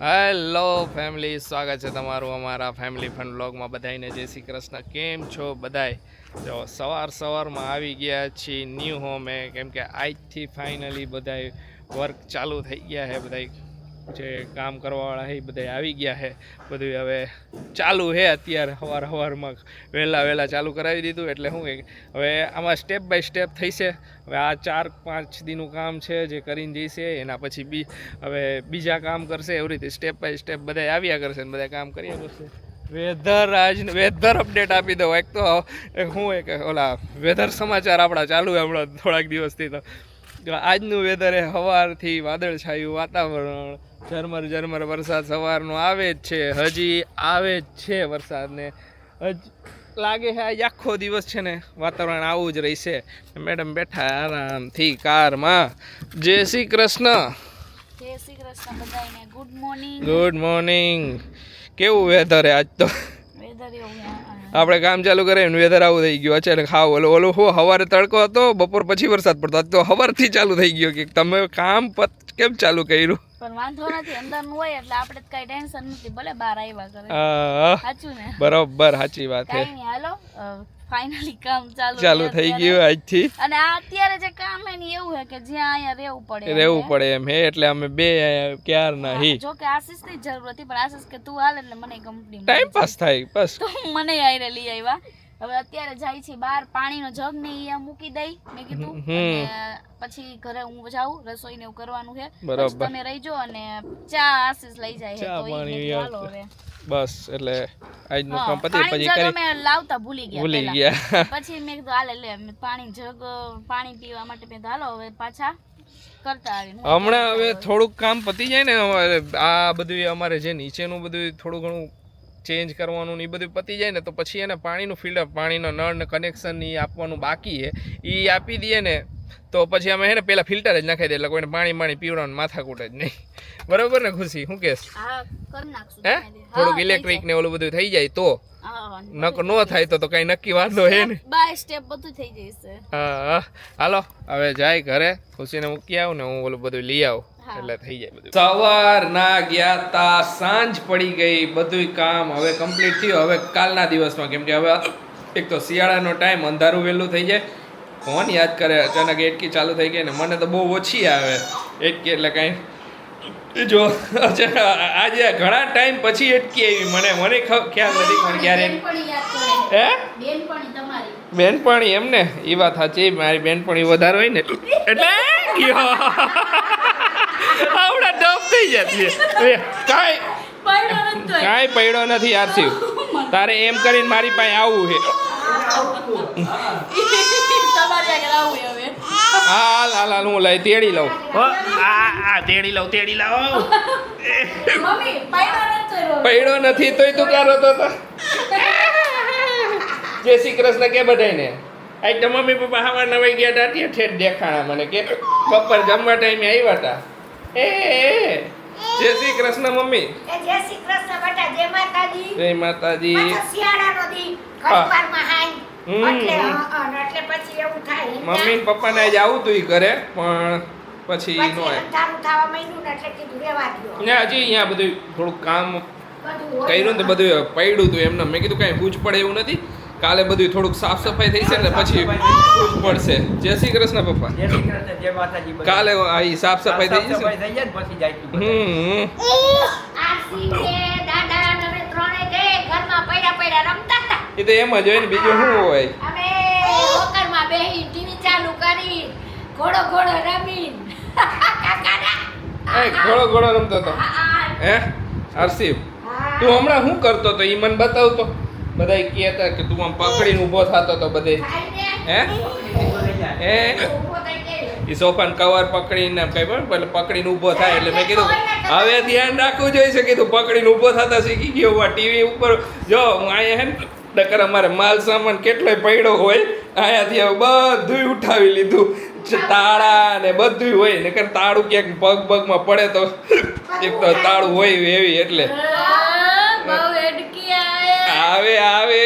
Hello family, સ્વાગત છે તમારું અમારા ફેમિલી ફન બ્લોગમાં બધાને જય શ્રી કૃષ્ણ. કેમ છો બધાય? જો, સવાર સવારમાં આવી ગયા છીએ, ન્યૂ હોમે. કેમ કે આજથી ફાઇનલી બધાય વર્ક ચાલુ થઈ ગયા છે બધાય. જે કામ કરવાવાળા છે એ બધા આવી ગયા છે બધું હવે ચાલુ છે અત્યારે સવાર સવારમાં વહેલા વહેલા ચાલુ કરાવી દીધું. એટલે શું હવે આમાં સ્ટેપ બાય સ્ટેપ થઈશે. હવે આ ચાર પાંચ દીનું કામ છે જે કરીને જઈશે. એના પછી બી હવે બીજા કામ કરશે. એવી રીતે સ્ટેપ બાય સ્ટેપ બધા આવ્યા કરશે ને બધા કામ કર્યા કરશે. વેધર આજ વેધર અપડેટ આપી દઉં. એક તો એક શું હોય ઓલા વેધર સમાચાર આપણા ચાલુ હમણાં થોડાક દિવસથી તો. આજનું વેધર એ સવારથી વાદળછાયું વાતાવરણ ઝરમર ઝરમર વરસાદ સવારનો આવે જ છે હજી આવે જ છે વરસાદને. હજ લાગે છે આજે આખો દિવસ છે ને વાતાવરણ આવું જ રહેશે. મેડમ બેઠા આરામથી કારમાં. જય શ્રી કૃષ્ણ. જય શ્રી કૃષ્ણ બધાને ગુડ મોર્નિંગ ગુડ મોર્નિંગ કેવું વેધર આજ તો? વેધર એવું. આપણે કામ ચાલુ કરે એનું વેધર આવું થઈ ગયું. અચાનક ખાવ ઓલો ઓલો હો સવારે તડકો હતો બપોર પછી વરસાદ પડતો. તો સવારથી ચાલુ થઈ ગયો કે તમે કામ પત કેમ ચાલુ કર્યું? પણ વાંધો નથી અંદરનું હોય એટલે આપણે કઈ ટેન્શન નથી ભલે બહાર આવ્યા કરે. સાચું ને? બરોબર સાચી વાત છે હાલો ફાઇનલી કામ ચાલુ ચાલુ થઈ ગયું આજથી. અને આ અત્યારે જે કામ હે ને એવું હે કે જ્યાં અહીંયા રહેવું પડે રહેવું પડે એમ હે એટલે અમે બે ક્યારના હી જો કે આશીષની જરૂર હતી પણ આશીષ કે તું હાલ એટલે મને કંપની ટાઈમ પાસ થાય બસ. તો મને આયરે લઈ આવ્યા હવે અત્યારે જાય છે બહાર પાણીનો જગ ને ઈ મૂકી દઈ. મેં કીધું પછી ઘરે હું જાઉં રસોઈ ને એવું કરવાનું છે. બરાબર. તમે રહીજો અને ચા આશીષ લઈ જાય ચા તો. હાલો હવે. બસ એટલે આજનું કામ પતી પછી કરી મે લાવતા ભૂલી ગયા ભૂલી ગયા. પછી મેં કીધું હાલે લે પાણી જગ પાણી પીવા માટે. મેં ધાલો હાલો હવે પાછા હમણાં હવે થોડુંક કામ પતી જાય ને આ બધું અમારે જે નીચેનું બધું થોડું ઘણું ચેન્જ કરવાનું ને એ બધું પતી જાય ને તો પછી એને પાણીનું ફિલ્ટર પાણીનો નળ ને કનેક્શન એ આપવાનું બાકી એ આપી દઈએ ને તો પછી અમે એને પેલા ફિલ્ટર જ નાખી દે એટલે કોઈને પાણી પાણી પીવડાવવાનું માથાકૂટ જ નહીં. બરોબર ને ખુશી? શું કહેશ હા થોડુંક ઇલેક્ટ્રિક ને ઓલું બધું થઈ જાય તો? નક નો થાય તો તો કઈ નક્કી વાંધો હે ને? બાય સ્ટેપ બધું થઈ જશે. હા. હાલો હવે જાય ઘરે. ખુશીને મૂકી આવું ને હું ઓલું બધું લઈ આવું. એટલે થઈ જાય બધું. સવાર ના ગયા તા સાંજ પડી ગઈ બધું કામ હવે કમ્પ્લીટ થયું. હવે કાલના દિવસમાં કેમ કે હવે એક તો શિયાળાનો ટાઈમ અંધારું વહેલું થઈ જાય. ફોન યાદ કરે અચાનક એટકી ચાલુ થઈ ગઈ ને મને તો બહુ ઓછી આવે. એટકી એટલે કાંઈ જો આજે ઘણા ટાઈમ પછી એટકી આવી મને. મને ખ્યાલ નથી પણ ક્યારે. બેનપણી યાદ કરે. હે? બેનપણી એમને એમ ને? એ વાત સાચી મારી બેનપણી વધારે હોય ને. એટલે? આવડા ડફ થઈ જતી છે. કાંઈ કાંઈ પડ્યો નથી આરસી. તારે એમ કરીને મારી પાસે આવવું છે. હાલ હાલ હાલ હું લઈ તેડી લઉં. આ આ તેડી લઉં તેડી લઉં. મમ્મી પડ્યો નથી તોય તું ક્યાં રોતો હતો? જય શ્રી કૃષ્ણ કે બધાને આજ તો મમ્મી પપ્પા હવા નવાઈ ગયા હતા ત્યાં ઠેઠ દેખાણા મને કે બપોર જમવા ટાઈમે આવ્યા હતા એ જય શ્રી કૃષ્ણ મમ્મી. જય શ્રી કૃષ્ણ બેટા જય માતાજી. જય માતાજી. શિયાળાનો દી. હા. ઘડીવારમાં હમ, એટલે હમ. હા, હા, એટલે પછી એવું થાય. મમ્મી ને પપ્પાને આજ આવું તું કરે પણ પછી નો ને. ને હજી અહીંયા બધું થોડુંક કામ કર્યું ને તો બધું પડ્યું હતું એમને. મેં કીધું કાંઈ પૂછ પડે એવું નથી. કાલે બધું થોડુંક સાફ સફાઈ થઈ છે ને પછી પૂછ પડશે. જય શ્રી કૃષ્ણ પપ્પા. જય શ્રી કૃષ્ણ, જય માતાજી કાલે આ સાફ સફાઈ થઈ જશે થઈ જાય પછી જાય હમ આરસી ને દાદા ને અમે ત્રણેય ઘરમાં પડ્યા પડ્યા રમતા હતા એ તો એમ જ હોય ને બીજું શું હોય? અમે હોકરમાં બેહી ટીવી ચાલુ કરી ઘોડો ઘોડો રમી કાકાના એ ઘોડો ઘોડો રમતો હતો. હે હર્ષિવ તું હમણાં શું કરતો હતો? એ મને બતાવતો. બધા કહેતા કે તું આમ પકડીને ઊભો થતો તો બધે હે. હે એ ગયો. કવર પકડીને કઈ પણ પેલે પકડીને ઊભો થાય એટલે મેં કીધું, હવે ધ્યાન રાખવું જોઈએ કીધું પકડીને ઊભો થતા શીખી ગયો આ ટીવી ઉપર જો, હું અહીંયા હે ને, નકર અમારે માલ સામાન કેટલોય પડ્યો હોય, અહીંયાથી હવે બધું ઉઠાવી લીધું તાળા ને બધું હોય, નકર તાળું ક્યાંક પગ પગમાં પડે તો, એક તો તાળું હોય એવી એટલે. આવે આવે.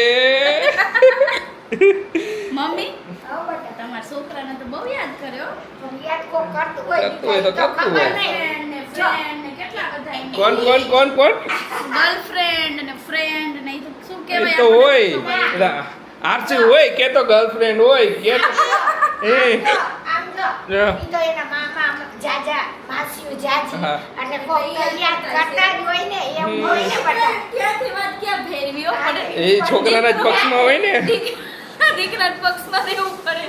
મમ્મી? આવો તમારા છોકરાને તો બહુ યાદ કર્યો કરતું હોય તો કરતું હોય. કોણ કોણ કોણ કોણ? ગર્લફ્રેન્ડ ને ફ્રેન્ડ ને તો શું કહેવાય તો હોય. આરસી હોય કે તો ગર્લફ્રેન્ડ હોય કે તો- એ. આમ ઈ તો એના મામા જાજા માસીઓ જાજી. હા. કોઈ તૈયાર કરતા જ હોય ને એમ હોય ને બધા. ક્યાંથી વાત ક્યાં ફેરવી પડે એ છોકરાના જ પક્ષમાં હોય ને. દીકરાના પક્ષમાં રહેવું પડે.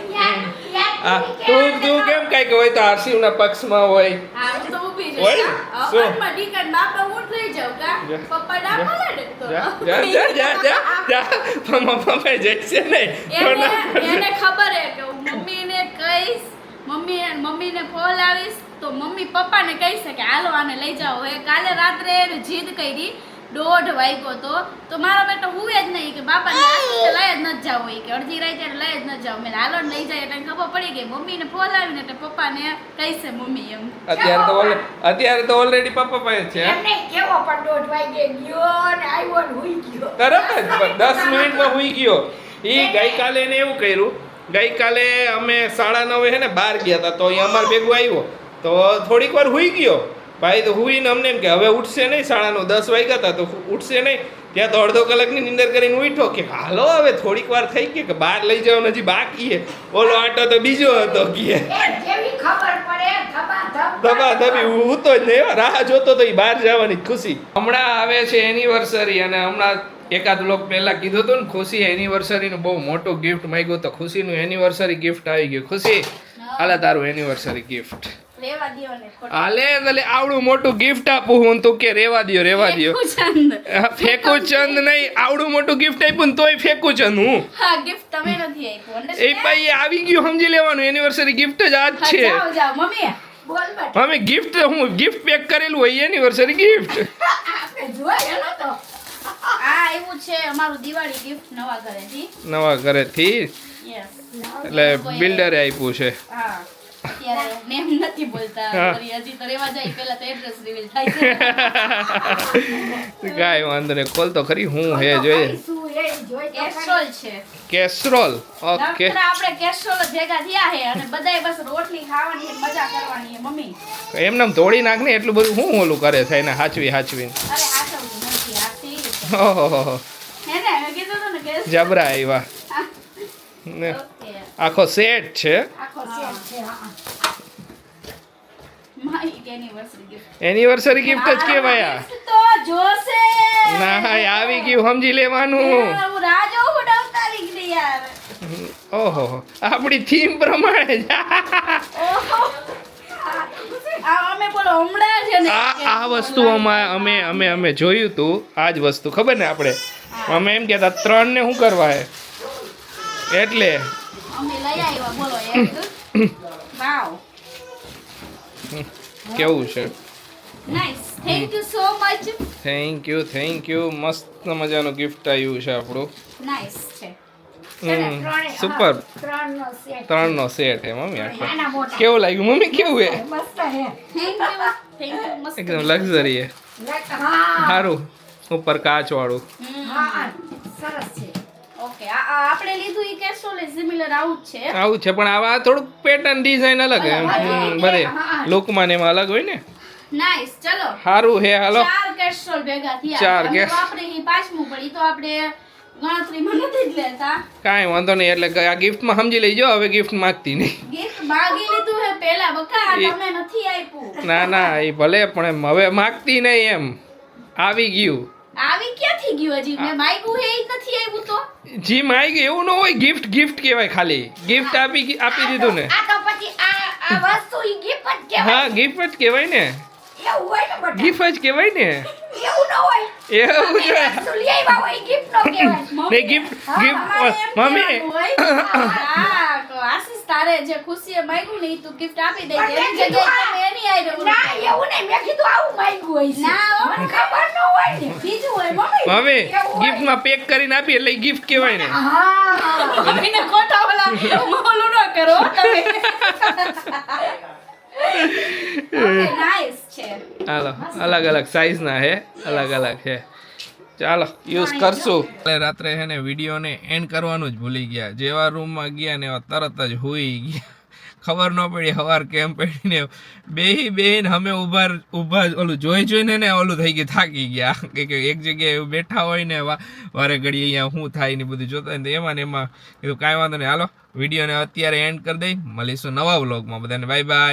આ તું તું કેમ કાંઈક હોય તો આરસી પક્ષમાં હોય. હા તો ઊભી જ હોય? શું? અવનમાં ડીકન હું લઈ જાઉં કા? પપ્પા ના પાડે તો? જા. જા જા જા જા પપ્પા પપ્પા જઈશે નહીં. એને એને ખબર હે કે મમ્મીને કહીશ મમ્મી મમ્મીને ફોન આવીશ તો મમ્મી પપ્પાને કહી શકે હાલો આને લઈ જાઓ. હવે કાલે રાત્રે એને જીદ કરી દોઢ વાગ્યો તો. તો મારો બેટો હું જ નહીં કે બાપાને લઈ જ ન જાવ કે અડધી રાતે લઈ જ ન જાવ મેં હાલો લઈ જાય. એટલે ખબર પડી ગઈ. મમ્મીને ફોન આવીને એટલે પપ્પાને કહીશે મમ્મી એમ. અત્યારે તો અત્યારે તો ઓલરેડી પપ્પા પાસે છે. એમને કેવો પણ દોઢ વાગે ગયો ને આવ્યો ને હુઈ ગયો. તરત જ દસ મિનિટમાં હુઈ ગયો. એ ગઈકાલે એને એવું કર્યું ગઈકાલે અમે સાડા નવે હે ને બહાર ગયા હતા તો અહીંયા અમારે ભેગું આવ્યો. તો થોડીક વાર હુઈ ગયો. ભાઈ તો હુઈને અમને એમ કે હવે ઉઠશે નહીં સાડા નવ દસ વાગ્યા હતા તો ઉઠશે નહીં. ત્યાં તો અડધો કલાકની નિંદર કરીને ઉઠો કે હાલો હવે થોડીક વાર થઈ ગઈ કે બહાર લઈ જવાનો હજી બાકી છે. ઓલો આટો તો બીજો હતો કે. ધબા ધબી હું તો રાહ જોતો તો એ બહાર જવાની ખુશી. હમણાં આવે છે એનિવર્સરી અને હમણાં એકાદ લોક પહેલા કીધું હતું ને ખુશી એનિવર્સરીનું બહુ મોટું ગિફ્ટ માગ્યું તો ખુશીનું એનિવર્સરી ગિફ્ટ આવી ગયું. ખુશી હાલે તારું એનિવર્સરી ગિફ્ટ. હાલે એટલે આવડું મોટું ગિફ્ટ આપું હું તું કે રેવા દિયો રેવા દ્યો. ફેંકું ચંદ. નહીં આવડું મોટું ગિફ્ટ આપ્યું ને તોય ફેંકું ચંદ હું. એ ભાઈ આવી ગયું સમજી લેવાનું એનિવર્સરી ગિફ્ટ જ આ જ છે. મમ્મી ગિફ્ટ હું ગિફ્ટ પેક કરેલું હોય એનિવર્સરી ગિફ્ટ આ છે અમારું દિવાળી ગિફ્ટ નવા ઘરેથી. નવા ઘરેથી? એટલે બિલ્ડરે આપ્યું છે. હા. નેમ નથી બોલતા. હજી તો રેવા જાય. પહેલા તો એડ્રેસ રિવીલ થાય છે. કાંઈ વાંધો નહીં. કોલ તો ખરી. હું હે જોઈએ. છે. કેસરોલ ઓકે નકરા આપણે કેસ્ટ્રોલ જ ભેગા થયા છે અને બધાય બસ રોટલી ખાવાની મજા કરવાની છે મમ્મી. એમને તોડી નાખ ને એટલું બધું શું ઓલું કરે છે એને હાચવી હાચવી અરે ઓહો જબરા આવ્યા આખો સેટ છે. એનિવર્સરી ગિફ્ટ જ જોશે. ના આવી ગયું સમજી લેવાનું. ઓહો આપણી થીમ પ્રમાણે જ. આ વસ્તુ અમે અમે અમે જોયું તું આ જ વસ્તુ ખબર ને આપણે? અમે એમ કહેતા ત્રણ ને શું કરવા હે એટલે કેવું છે? Thank you so much thank you thank you મસ્ત મજાનું ગિફ્ટ આવ્યું છે આપણું. નાઇસ છે. સુપર ત્રણ નો સેટ ત્રણનો સેટ હે મમ્મી આખો. કેવું લાગ્યું મમ્મી કેવું હે મસ્ત હે થેન્ક યુ થેન્ક યુ મસ્ત એકદમ લક્ઝરી હે. સારું. ઉપર કાચ વાળું હા સરસ છે. ઓકે આ આ આપણે લીધું ઈ કેસ્ટ્રોલ સિમિલર આવું છે. આવું છે પણ આવા થોડુંક પેટર્ન ડિઝાઇન અલગ હે એમ હમ, બધે. લુકમાં એમાં અલગ હોય ને? નાઈસ ચલો. સારું હે હાલો. ચાર કેસ્ટ્રોલ ભેગા થયા. ચાર અમે કેસ- વાપરી ઈ પાંચમું પડી તો આપણે ગણતરીમાં નથી જ લેતા. કાંઈ વાંધો નહીં એટલે આ ગિફ્ટમાં સમજી લેજો હવે ગિફ્ટ માંગતી નહીં. ગિફ્ટ માગી લીધું હે પેલા બકા તમે નથી આપ્યું. ના ના એ ભલે પણ એમ હવે માગતી નહીં એમ. આવી ગયું. આવી ક્યાંથી ગયું હજી? મેં માગ્યું હે નથી આવ્યું તો. જી માગી એવું ન હોય ગિફ્ટ ગિફ્ટ કહેવાય ખાલી. ગિફ્ટ આપી આપી દીધું ને. આ તો પછી આ આ વસ્તુ ઈ gift જ હા ગિફ્ટ જ કહેવાય ને. એવું હોય ને ગિફ્ટ જ કહેવાય ને. એવું ન હોય. એવું છે હોય. gift નો કહેવાય. ને ગિફ્ટ ગિફ્ટ મમ્મી. આશીષ તારે જે ખુશીએ માગ્યું ને તું ગિફ્ટ આપી દે એની જગ્યાએ તમે એની આવી રહ્યો ના એવું નહીં. મેં કીધું આવું માંગ્યું હોય છે. ના, મને ખબર ન હોય ને. બીજું હોય મમ્મી? મમ્મી ગિફ્ટમાં ગિફ્ટમાં પેક કરીને આપી એટલે ગિફ્ટ કહેવાય ને. હા મમ્મીને ખોટા ઓલા મોલું ન કરો તમે. ઓકે નાઈસ હાલો અલગ અલગ સાઈઝના હે અલગ અલગ છે ચાલો યુઝ કરશું. એટલે રાત્રે છે ને વિડીયોને એન્ડ કરવાનું જ ભૂલી ગયા. જેવા રૂમમાં ગયા ને એવા તરત જ હોઈ ગયા. ખબર ન પડી હવાર કેમ પડીને બેહી બેહીને અમે ઊભા ઊભા ઓલું જોઈ જોઈને ને ઓલું થઈ ગયું થાકી ગયા. કે એક જગ્યાએ બેઠા હોય ને વારે ઘડી અહીંયા શું થાય ને બધું જોતા હોય ને એમાં ને એમાં કીધું કાંઈ વાંધો નહીં. હાલો વિડીયોને અત્યારે એન્ડ કરી દઈ. મળીશું નવા વ્લોગમાં બધાને. Bye bye